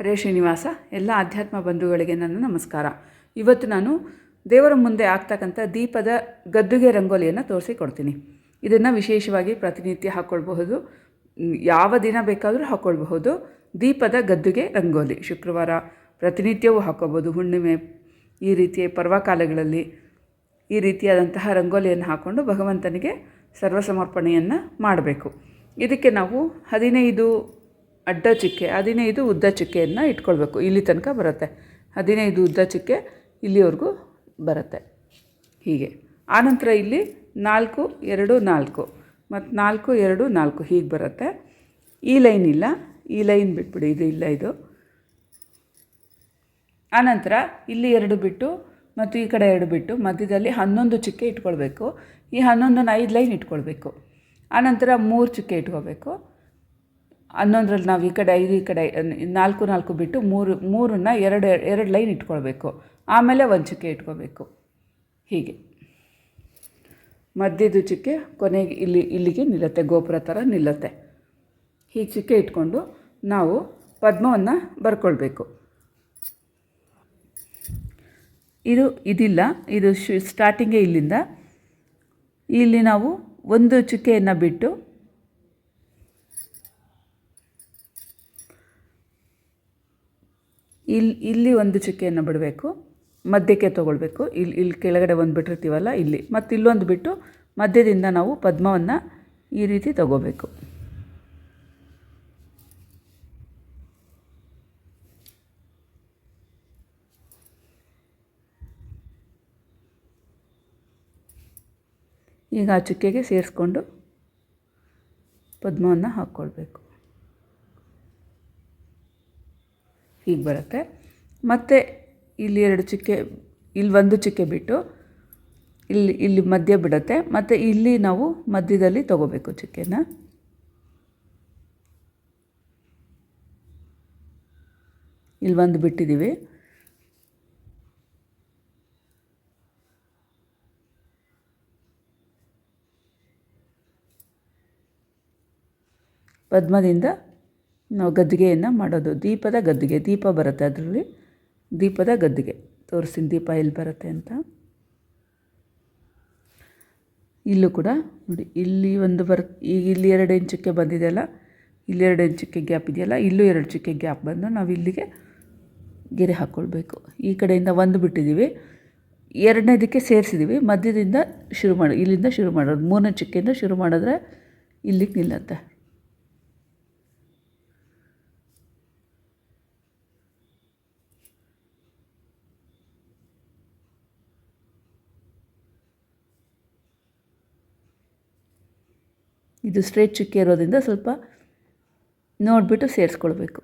ಹರೇ ಶ್ರೀನಿವಾಸ, ಎಲ್ಲ ಆಧ್ಯಾತ್ಮ ಬಂಧುಗಳಿಗೆ ನನ್ನ ನಮಸ್ಕಾರ. ಇವತ್ತು ನಾನು ದೇವರ ಮುಂದೆ ಆಗ್ತಕ್ಕಂಥ ದೀಪದ ಗದ್ದುಗೆ ರಂಗೋಲಿಯನ್ನು ತೋರಿಸಿಕೊಡ್ತೀನಿ. ಇದನ್ನು ವಿಶೇಷವಾಗಿ ಪ್ರತಿನಿತ್ಯ ಹಾಕ್ಕೊಳ್ಬಹುದು ಯಾವ ದಿನ ಬೇಕಾದರೂ ಹಾಕ್ಕೊಳ್ಬಹುದು ದೀಪದ ಗದ್ದುಗೆ ರಂಗೋಲಿ. ಶುಕ್ರವಾರ ಪ್ರತಿನಿತ್ಯವೂ ಹಾಕ್ಕೋಬೋದು ಹುಣ್ಣಿಮೆ, ಈ ರೀತಿಯ ಪರ್ವಕಾಲಗಳಲ್ಲಿ ಈ ರೀತಿಯಾದಂತಹ ರಂಗೋಲಿಯನ್ನು ಹಾಕ್ಕೊಂಡು ಭಗವಂತನಿಗೆ ಸರ್ವಸಮರ್ಪಣೆಯನ್ನು ಮಾಡಬೇಕು. ಇದಕ್ಕೆ ನಾವು ಹದಿನೈದು ಅಡ್ಡ ಚುಕ್ಕೆ, ಹದಿನೈದು ಉದ್ದ ಚುಕ್ಕೆಯನ್ನು ಇಟ್ಕೊಳ್ಬೇಕು. ಇಲ್ಲಿ ತನಕ ಬರುತ್ತೆ. ಹದಿನೈದು ಉದ್ದ ಚುಕ್ಕೆ ಇಲ್ಲಿವರೆಗೂ ಬರುತ್ತೆ. ಹೀಗೆ. ಆನಂತರ ಇಲ್ಲಿ ನಾಲ್ಕು, ಎರಡು, ನಾಲ್ಕು. ಮತ್ತು ನಾಲ್ಕು, ಎರಡು, ನಾಲ್ಕು. ಹೀಗೆ ಬರುತ್ತೆ. ಈ ಲೈನ್ ಇಲ್ಲ. ಈ ಲೈನ್ ಬಿಟ್ಬಿಡಿ. ಇದು ಇಲ್ಲ ಇದು. ಆನಂತರ ಇಲ್ಲಿ ಎರಡು ಬಿಟ್ಟು ಮತ್ತು ಈ ಕಡೆ ಎರಡು ಬಿಟ್ಟು ಮಧ್ಯದಲ್ಲಿ ಹನ್ನೊಂದು ಚುಕ್ಕೆ ಇಟ್ಕೊಳ್ಬೇಕು. ಈ ಹನ್ನೊಂದನ್ನು ಐದು ಲೈನ್ ಇಟ್ಕೊಳ್ಬೇಕು. ಆನಂತರ ಮೂರು ಚುಕ್ಕೆ ಇಟ್ಕೋಬೇಕು ಹನ್ನೊಂದರಲ್ಲಿ ನಾವು ಈ ಕಡೆ ಐದು, ಈ ಕಡೆ, ನಾಲ್ಕು ನಾಲ್ಕು ಬಿಟ್ಟು ಮೂರು, ಮೂರನ್ನ ಎರಡು ಎರಡು ಲೈನ್ ಇಟ್ಕೊಳ್ಬೇಕು. ಆಮೇಲೆ ಒಂದು ಚುಕ್ಕೆ ಇಟ್ಕೋಬೇಕು. ಹೀಗೆ. ಮಧ್ಯದ ಚುಕ್ಕೆ ಕೊನೆಗೆ ಇಲ್ಲಿ, ಇಲ್ಲಿಗೆ ನಿಲ್ಲತ್ತೆ, ಗೋಪುರ ಥರ ನಿಲ್ಲತ್ತೆ. ಹೀಗೆ ಚುಕ್ಕೆ ಇಟ್ಕೊಂಡು ನಾವು ಪದ್ಮವನ್ನು ಬರ್ಕೊಳ್ಬೇಕು. ಇದು ಇದಿಲ್ಲ, ಇದು ಶು ಸ್ಟಾರ್ಟಿಂಗೇ ಇಲ್ಲಿಂದ. ಇಲ್ಲಿ ನಾವು ಒಂದು ಚುಕ್ಕೆಯನ್ನು ಬಿಟ್ಟು ಇಲ್ಲಿ ಇಲ್ಲಿ ಒಂದು ಚುಕ್ಕೆಯನ್ನು ಬಿಡಬೇಕು, ಮಧ್ಯಕ್ಕೆ ತೊಗೊಳ್ಬೇಕು. ಇಲ್ಲಿ ಇಲ್ಲಿ ಕೆಳಗಡೆ ಒಂದು ಬಿಟ್ಟಿರ್ತೀವಲ್ಲ, ಇಲ್ಲಿ. ಮತ್ತು ಇಲ್ಲೊಂದು ಬಿಟ್ಟು ಮಧ್ಯದಿಂದ ನಾವು ಪದ್ಮವನ್ನು ಈ ರೀತಿ ತಗೋಬೇಕು. ಈಗ ಆ ಚುಕ್ಕೆಗೆ ಸೇರಿಸ್ಕೊಂಡು ಪದ್ಮವನ್ನು ಹಾಕ್ಕೊಳ್ಬೇಕು ಹೀಗೆ ಬರುತ್ತೆ. ಮತ್ತು ಇಲ್ಲಿ ಎರಡು ಚಿಕ್ಕೆ, ಇಲ್ಲಿ ಒಂದು ಚಿಕ್ಕೆ ಬಿಟ್ಟು ಇಲ್ಲಿ ಇಲ್ಲಿ ಮಧ್ಯ ಬಿಡುತ್ತೆ. ಮತ್ತು ಇಲ್ಲಿ ನಾವು ಮಧ್ಯದಲ್ಲಿ ತಗೋಬೇಕು ಚುಕ್ಕೆನ. ಇಲ್ಲಿ ಒಂದು ಬಿಟ್ಟಿದ್ದೀವಿ. ಪದ್ಮದಿಂದ ನಾವು ಗದ್ದಿಗೆಯನ್ನು ಮಾಡೋದು. ದೀಪದ ಗದ್ದಿಗೆ, ದೀಪ ಬರುತ್ತೆ ಅದರಲ್ಲಿ. ದೀಪದ ಗದ್ದಿಗೆ. ತೋರಿಸ್ತೀನಿ ದೀಪ ಎಲ್ಲಿ ಬರುತ್ತೆ ಅಂತ. ಇಲ್ಲೂ ಕೂಡ ನೋಡಿ, ಇಲ್ಲಿ ಒಂದು ಬರ್, ಈಗ ಇಲ್ಲಿ ಎರಡು ಇಂಚಕ್ಕೆ ಬಂದಿದೆಯಲ್ಲ, ಇಲ್ಲಿ ಎರಡು ಇಂಚಕ್ಕೆ ಗ್ಯಾಪ್ ಇದೆಯಲ್ಲ, ಇಲ್ಲೂ ಎರಡು ಚುಕ್ಕೆ ಗ್ಯಾಪ್ ಬಂದು ನಾವು ಇಲ್ಲಿಗೆ ಗೆರೆ ಹಾಕ್ಕೊಳ್ಬೇಕು ಈ ಕಡೆಯಿಂದ ಒಂದು ಬಿಟ್ಟಿದ್ದೀವಿ ಎರಡನೇದಕ್ಕೆ ಸೇರಿಸಿದ್ದೀವಿ ಮಧ್ಯದಿಂದ ಶುರು ಮಾಡಿ, ಇಲ್ಲಿಂದ ಶುರು ಮಾಡೋದು. ಮೂರನೇ ಚುಕ್ಕೆಯಿಂದ ಶುರು ಮಾಡಿದ್ರೆ ಇಲ್ಲಿಗೆ ನಿಲ್ಲುತ್ತೆ. ಇದು ಸ್ಟ್ರೇಟ್ ಚುಕ್ಕೆ ಇರೋದ್ರಿಂದ ಸ್ವಲ್ಪ ನೋಡಿಬಿಟ್ಟು ಸೇರಿಸ್ಕೊಳ್ಬೇಕು.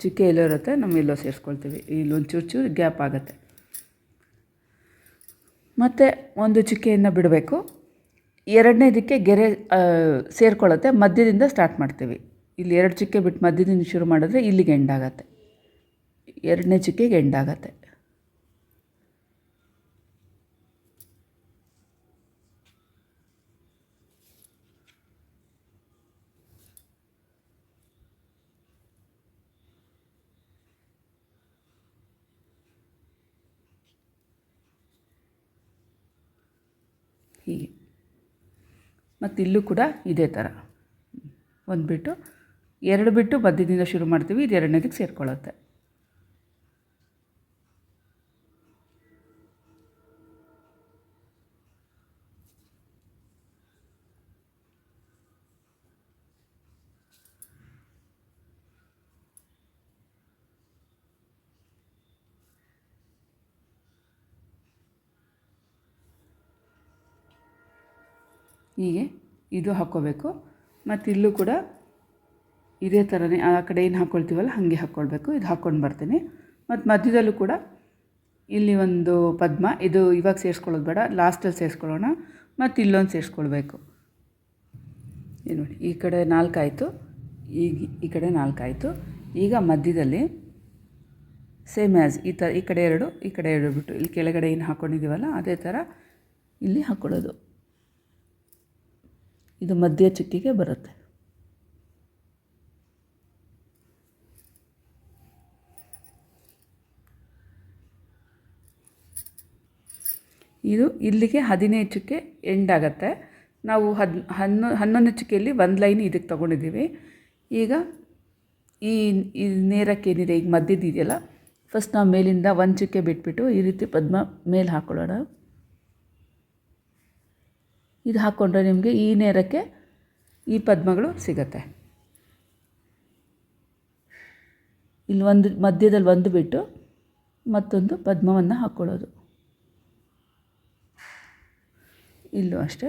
ಚುಕ್ಕೆ ಎಲ್ಲೋ ಇರುತ್ತೆ, ನಮ್ಮ ಎಲ್ಲೋ ಸೇರಿಸ್ಕೊಳ್ತೀವಿ. ಇಲ್ಲೊಂದು ಚೂರು ಚೂರು ಗ್ಯಾಪ್ ಆಗುತ್ತೆ. ಮತ್ತು ಒಂದು ಚುಕ್ಕೆಯನ್ನು ಬಿಡಬೇಕು. ಎರಡನೇದಕ್ಕೆ ಗೆರೆ ಸೇರಿಕೊಳ್ಳುತ್ತೆ. ಮಧ್ಯದಿಂದ ಸ್ಟಾರ್ಟ್ ಮಾಡ್ತೀವಿ. ಇಲ್ಲಿ ಎರಡು ಚುಕ್ಕೆ ಬಿಟ್ಟು ಮಧ್ಯದಿಂದ ಶುರು ಮಾಡಿದ್ರೆ ಇಲ್ಲಿಗೆ ಎಂಡಾಗತ್ತೆ ಎರಡನೇ ಚುಕ್ಕೆಗೆ ಎಂಡಾಗತ್ತೆ ಹೀಗೆ ಮತ್ತು ಇಲ್ಲೂ ಕೂಡ ಇದೇ ಥರ ಒಂದು ಬಿಟ್ಟು, ಎರಡು ಬಿಟ್ಟು ಮಧ್ಯದಿಂದ ಶುರು ಮಾಡ್ತೀವಿ, ಇದು ಎರಡನೇದಕ್ಕೆ ಸೇರ್ಕೊಳ್ಳುತ್ತೆ. ಹೀಗೆ ಇದು ಹಾಕ್ಕೋಬೇಕು. ಮತ್ತು ಇಲ್ಲೂ ಕೂಡ ಇದೇ ಥರನೇ ಆ ಕಡೆ ಏನು ಹಾಕ್ಕೊಳ್ತೀವಲ್ಲ ಹಾಗೆ ಹಾಕ್ಕೊಳ್ಬೇಕು ಇದು ಹಾಕ್ಕೊಂಡು ಬರ್ತೀನಿ. ಮತ್ತು ಮಧ್ಯದಲ್ಲೂ ಕೂಡ ಇಲ್ಲಿ ಒಂದು ಪದ್ಮ, ಇದು ಇವಾಗ ಸೇರಿಸ್ಕೊಳ್ಳೋದು ಬೇಡ, ಲಾಸ್ಟಲ್ಲಿ ಸೇರಿಸ್ಕೊಳ್ಳೋಣ. ಮತ್ತು ಇಲ್ಲೊಂದು ಸೇರಿಸ್ಕೊಳ್ಬೇಕು. ನೋಡಿ, ಈ ಕಡೆ ನಾಲ್ಕಾಯಿತು. ಈಗ ಈ ಕಡೆ ನಾಲ್ಕಾಯಿತು. ಈಗ ಮಧ್ಯದಲ್ಲಿ ಸೇಮ್ ಆ್ಯಸ್ ಈ ಥರ ಈ ಕಡೆ ಎರಡು, ಈ ಕಡೆ ಎರಡು ಬಿಟ್ಟು ಇಲ್ಲಿ ಕೆಳಗಡೆ ಏನು ಹಾಕ್ಕೊಂಡಿದ್ದೀವಲ್ಲ ಅದೇ ಥರ ಇಲ್ಲಿ ಹಾಕ್ಕೊಳ್ಳೋದು ಇದು ಮಧ್ಯ ಚುಕ್ಕಿಗೆ ಬರುತ್ತೆ. ಇದು ಇಲ್ಲಿಗೆ ಹದಿನೈದು ಚುಕ್ಕೆ ಎಂಡ್ ಆಗುತ್ತೆ. ನಾವು ಹದ್, ಹನ್ನೊ, ಹನ್ನೊಂದು ಚುಕ್ಕೆಯಲ್ಲಿ ಒಂದು ಲೈನ್ ಇದಕ್ಕೆ ತೊಗೊಂಡಿದ್ದೀವಿ. ಈಗ ಈ ಈ ನೇರಕ್ಕೇನಿದೆ ಈಗ ಮಧ್ಯದಿದೆಯಲ್ಲ ಫಸ್ಟ್ ನಾವು ಮೇಲಿಂದ ಒಂದು ಚುಕ್ಕೆ ಬಿಟ್ಬಿಟ್ಟು ಈ ರೀತಿ ಪದ್ಮ ಮೇಲೆ ಹಾಕ್ಕೊಳ್ಳೋಣ ಇದು ಹಾಕ್ಕೊಂಡ್ರೆ ನಿಮಗೆ ಈ ನೇರಕ್ಕೆ ಈ ಪದ್ಮಗಳು ಸಿಗತ್ತೆ. ಇಲ್ಲಿ ಒಂದು ಮಧ್ಯದಲ್ಲಿ ಒಂದು ಬಿಟ್ಟು ಮತ್ತೊಂದು ಪದ್ಮವನ್ನು ಹಾಕ್ಕೊಳ್ಳೋದು. ಇಲ್ಲೂ ಅಷ್ಟೇ.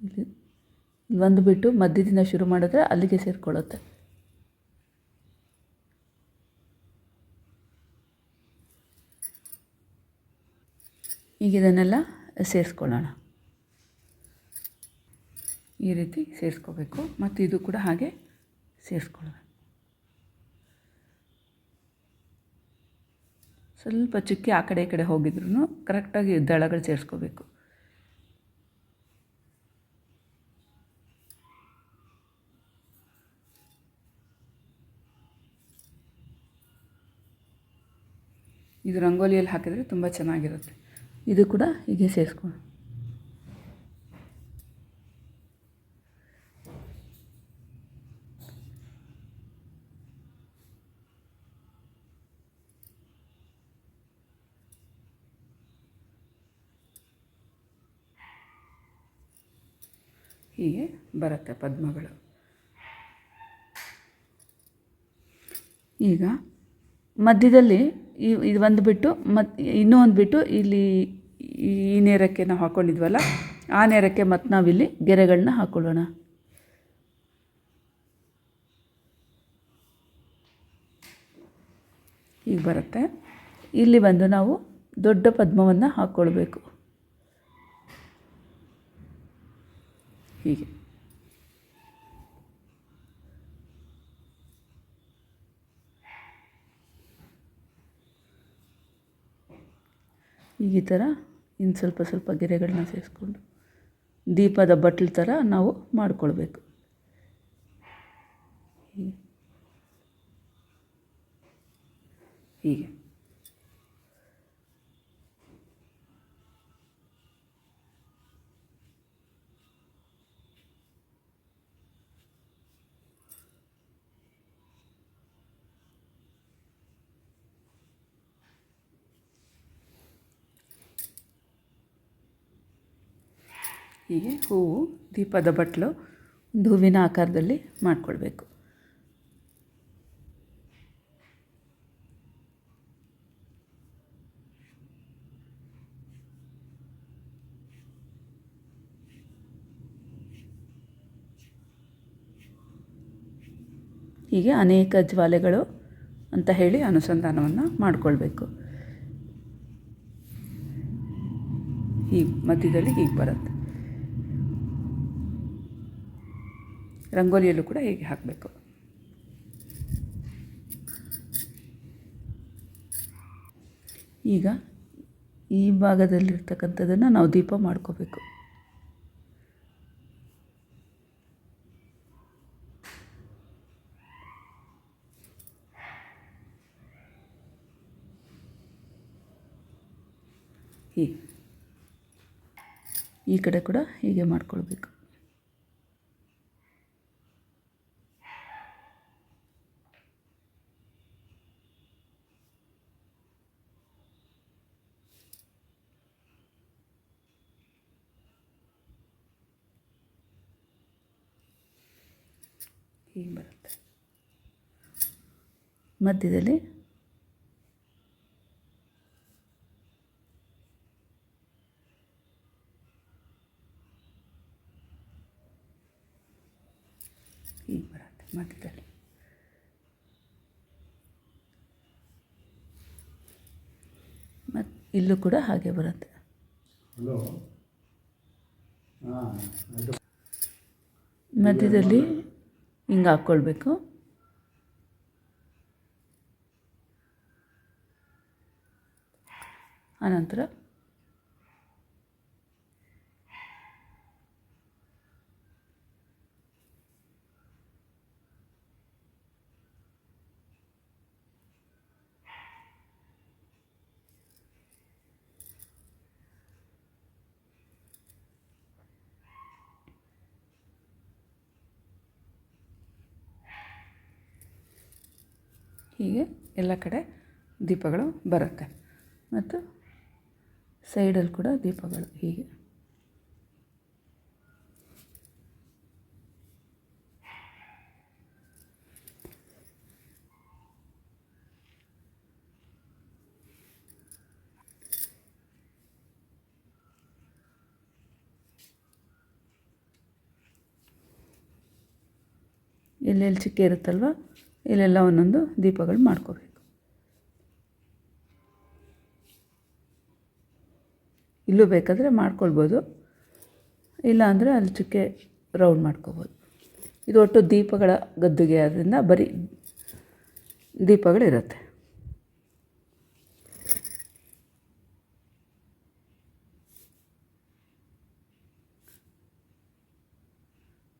ಇಲ್ಲಿ ಒಂದು ಬಿಟ್ಟು ಮಧ್ಯದಿಂದ ಶುರು ಮಾಡಿದ್ರೆ ಅಲ್ಲಿಗೆ ಸೇರಿಕೊಳ್ಳುತ್ತೆ. ಈಗ ಇದನ್ನೆಲ್ಲ ಸೇರಿಸ್ಕೊಳ್ಳೋಣ. ಈ ರೀತಿ ಸೇರಿಸ್ಕೋಬೇಕು. ಮತ್ತು ಇದು ಕೂಡ ಹಾಗೆ ಸೇರಿಸ್ಕೊಳ್ಳೋಣ. ಸ್ವಲ್ಪ ಚುಕ್ಕಿ ಆ ಕಡೆ ಈ ಕಡೆ ಹೋಗಿದ್ರು ಕರೆಕ್ಟಾಗಿ ದಳಗಳು ಸೇರಿಸ್ಕೋಬೇಕು. ಇದು ರಂಗೋಲಿಯಲ್ಲಿ ಹಾಕಿದರೆ ತುಂಬ ಚೆನ್ನಾಗಿರುತ್ತೆ. ಇದು ಕೂಡ ಹೀಗೆ ಸೇರಿಸ್ಕೊಂಡು ಹೀಗೆ ಬರುತ್ತೆ ಪದ್ಮಗಳು. ಈಗ ಮಧ್ಯದಲ್ಲಿ ಇದು ಒಂದು ಬಿಟ್ಟು ಮತ್ತು ಇನ್ನೂ ಒಂದು ಬಿಟ್ಟು ಇಲ್ಲಿ ಈ ನೇರಕ್ಕೆ ನಾವು ಹಾಕ್ಕೊಂಡಿದ್ವಲ್ಲ ಆ ನೇರಕ್ಕೆ ಮತ್ತೆ ನಾವಿಲ್ಲಿ ಗೆರೆಗಳನ್ನ ಹಾಕ್ಕೊಳ್ಳೋಣ ಈಗ ಬರುತ್ತೆ. ಇಲ್ಲಿ ಬಂದು ನಾವು ದೊಡ್ಡ ಪದ್ಮವನ್ನು ಹಾಕ್ಕೊಳ್ಬೇಕು ಹೀಗೆ. ಈಗ ಈ ಥರ ಇನ್ನು ಸ್ವಲ್ಪ ಸ್ವಲ್ಪ ಗೆರೆಗಳನ್ನ ಸೇರಿಸ್ಕೊಂಡು ದೀಪದ ಬಟ್ಲು ಥರ ನಾವು ಮಾಡಿಕೊಳ್ಬೇಕು. ಹೀಗೆ. ಹೀಗೆ ಹೂವು ದೀಪದ ಬಟ್ಲು ಒಂದು ಹೂವಿನ ಆಕಾರದಲ್ಲಿ ಮಾಡಿಕೊಳ್ಬೇಕು. ಹೀಗೆ ಅನೇಕ ಜ್ವಾಲೆಗಳು ಅಂತ ಹೇಳಿ ಅನುಸಂಧಾನವನ್ನು ಮಾಡಿಕೊಳ್ಬೇಕು. ಹೀಗೆ ಮಧ್ಯದಲ್ಲಿ ಹೀಗೆ ಬರುತ್ತೆ. ರಂಗೋಲಿಯಲ್ಲೂ ಕೂಡ ಹೀಗೆ ಹಾಕಬೇಕು. ಈಗ ಈ ಭಾಗದಲ್ಲಿರ್ತಕ್ಕಂಥದ್ದನ್ನು ನಾವು ದೀಪ ಮಾಡ್ಕೋಬೇಕು. ಈ ಕಡೆ ಕೂಡ ಹೀಗೆ ಮಾಡ್ಕೊಳ್ಬೇಕು. ಹೀಗೆ ಬರುತ್ತೆ. ಮಧ್ಯದಲ್ಲಿ ಹೀಗೆ ಬರುತ್ತೆ ಮಧ್ಯದಲ್ಲಿ. ಮತ್ತು ಇಲ್ಲೂ ಕೂಡ ಹಾಗೆ ಬರುತ್ತೆ. ಮಧ್ಯದಲ್ಲಿ ಹಿಂಗೆ ಹಾಕ್ಕೊಳ್ಬೇಕು ಆನಂತರ ಹೀಗೆ ಎಲ್ಲ ಕಡೆ ದೀಪಗಳು ಬರುತ್ತೆ. ಮತ್ತು ಸೈಡಲ್ಲಿ ಕೂಡ ದೀಪಗಳು ಹೀಗೆ. ಎಲ್ಲೆಲ್ಲಿ ಚಿಕ್ಕ ಇರುತ್ತಲ್ವ? ಇಲ್ಲೆಲ್ಲ ಒಂದೊಂದು ದೀಪಗಳು ಮಾಡ್ಕೋಬೇಕು. ಇಲ್ಲೂ ಬೇಕಾದರೆ ಮಾಡ್ಕೊಳ್ಬೋದು. ಇಲ್ಲಾಂದರೆ ಅಲ್ಲಿ ಚುಕ್ಕೆ ರೌಂಡ್ ಮಾಡ್ಕೋಬೋದು. ಇದು ಒಟ್ಟು ದೀಪಗಳ ಗದ್ದುಗೆ ಆದ್ದರಿಂದ ಬರೀ ದೀಪಗಳಿರುತ್ತೆ.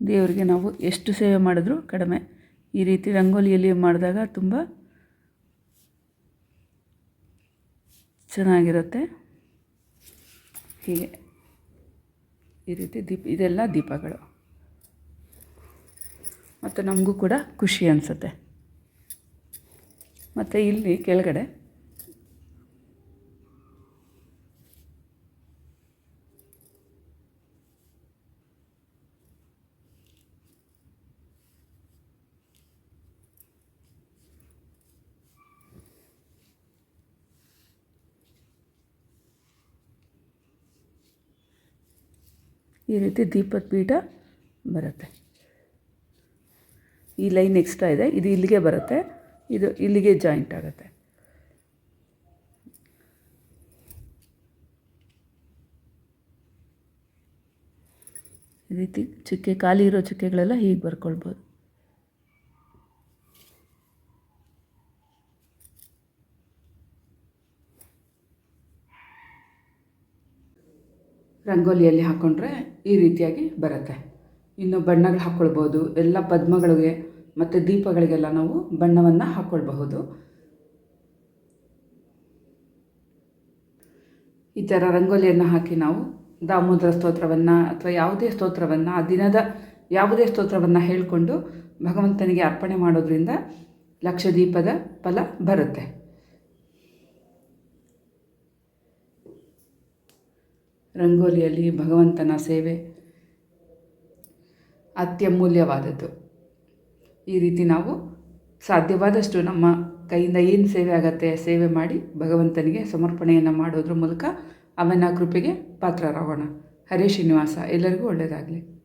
ದೇವರಿಗೆ ನಾವು ಎಷ್ಟು ಸೇವೆ ಮಾಡಿದ್ರೂ ಕಡಿಮೆ ಈ ರೀತಿ ರಂಗೋಲಿಯಲ್ಲಿ ಮಾಡಿದಾಗ ತುಂಬ ಚೆನ್ನಾಗಿರುತ್ತೆ. ಹೀಗೆ ಈ ರೀತಿ ದೀಪ, ಇದೆಲ್ಲ ದೀಪಗಳು. ಮತ್ತು ನಮಗೂ ಕೂಡ ಖುಷಿ ಅನಿಸುತ್ತೆ. ಮತ್ತು ಇಲ್ಲಿ ಕೆಳಗಡೆ ಈ ರೀತಿ ದೀಪದ ಪೀಠ ಬರುತ್ತೆ. ಈ ಲೈನ್ ಎಕ್ಸ್ಟ್ರಾ ಇದೆ. ಇದು ಇಲ್ಲಿಗೆ ಬರುತ್ತೆ. ಇದು ಇಲ್ಲಿಗೆ ಜಾಯಿಂಟ್ ಆಗುತ್ತೆ. ಈ ರೀತಿ ಚುಕ್ಕೆ, ಖಾಲಿ ಇರೋ ಚುಕ್ಕೆಗಳೆಲ್ಲ ಹೀಗೆ ಬರ್ಕೊಳ್ಬೋದು. ರಂಗೋಲಿಯಲ್ಲಿ ಹಾಕ್ಕೊಂಡ್ರೆ ಈ ರೀತಿಯಾಗಿ ಬರುತ್ತೆ. ಇನ್ನು ಬಣ್ಣಗಳು ಹಾಕ್ಕೊಳ್ಬೋದು ಎಲ್ಲ ಪದ್ಮಗಳಿಗೆ ಮತ್ತು ದೀಪಗಳಿಗೆಲ್ಲ ನಾವು ಬಣ್ಣವನ್ನು ಹಾಕ್ಕೊಳ್ಬಹುದು ಈ ಥರ ರಂಗೋಲಿಯನ್ನು ಹಾಕಿ ನಾವು ದಾಮೋದರ ಸ್ತೋತ್ರವನ್ನು ಅಥವಾ ಯಾವುದೇ ಸ್ತೋತ್ರವನ್ನು, ಆ ದಿನದ ಯಾವುದೇ ಸ್ತೋತ್ರವನ್ನು ಹೇಳಿಕೊಂಡು ಭಗವಂತನಿಗೆ ಅರ್ಪಣೆ ಮಾಡೋದ್ರಿಂದ ಲಕ್ಷದೀಪದ ಫಲ ಬರುತ್ತೆ. ರಂಗೋಲಿಯಲ್ಲಿ ಭಗವಂತನ ಸೇವೆ ಅತ್ಯಮೂಲ್ಯವಾದದ್ದು. ಈ ರೀತಿ ನಾವು ಸಾಧ್ಯವಾದಷ್ಟು ನಮ್ಮ ಕೈಯಿಂದ ಏನು ಸೇವೆ ಆಗತ್ತೆ ಸೇವೆ ಮಾಡಿ ಭಗವಂತನಿಗೆ ಸಮರ್ಪಣೆಯನ್ನು ಮಾಡೋದ್ರ ಮೂಲಕ ಅವನ ಕೃಪೆಗೆ ಪಾತ್ರರಾಗೋಣ. ಹರೇ ಶ್ರೀನಿವಾಸ, ಎಲ್ಲರಿಗೂ ಒಳ್ಳೆಯದಾಗಲಿ